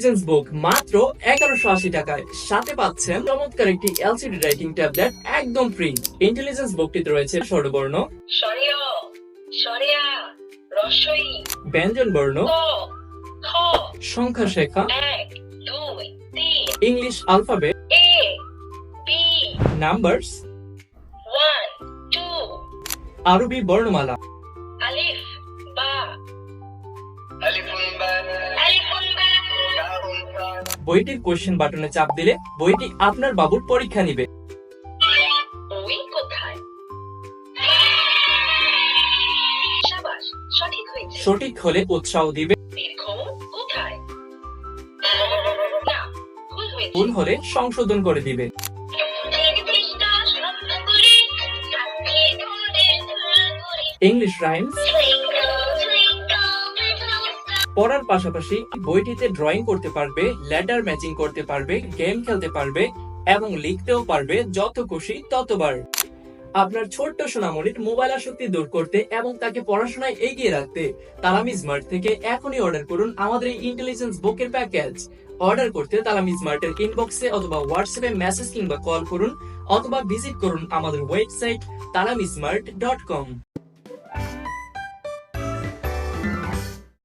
Intelligence বুক মাত্র এগারোশো আশি টাকায়। সাথে পাচ্ছেন চমৎকার একটি এলসিডি রাইটিং ট্যাবলেট একদম ফ্রি ইন্টেলিজেন্স বুকটিতে রয়েছে স্বর্ণবর্ণ ব্যঞ্জন বর্ণ সংখ্যা শেখা। ইংলিশ আলফাবেট নাম্বারস আরবি বর্ণমালা। আলিফ বা। বা। বইটির কোশ্চেন বাটনে চাপ দিলে বইটি আপনার বাবুর পরীক্ষা নিবে। সঠিক হলে উৎসাহ দিবে। ভুল হলে সংশোধন করে দিবে। ইংলিশ রাইমস পড়ার পাশাপাশি বইটিতে ড্রয়িং করতে পারবে লেটার ম্যাচিং করতে পারবে গেম খেলতে পারবে এবং লিখতেও পারবে যত খুশি ততবার। আপনার ছোট্ট সোনামণির মোবাইল আসক্তি দূর করতে এবং তাকে পড়াশোনায় এগিয়ে রাখতে তালামি স্মার্ট থেকে এখনই অর্ডার করুন আমাদের এই ইন্টেলিজেন্স বুকের প্যাকেজ অর্ডার করতে তালামি স্মার্টের ইনবক্সে অথবা হোয়াটসঅ্যাপে মেসেজ কিংবা কল করুন অথবা ভিজিট করুন আমাদের ওয়েবসাইট তালামি স্মার্ট ডট কম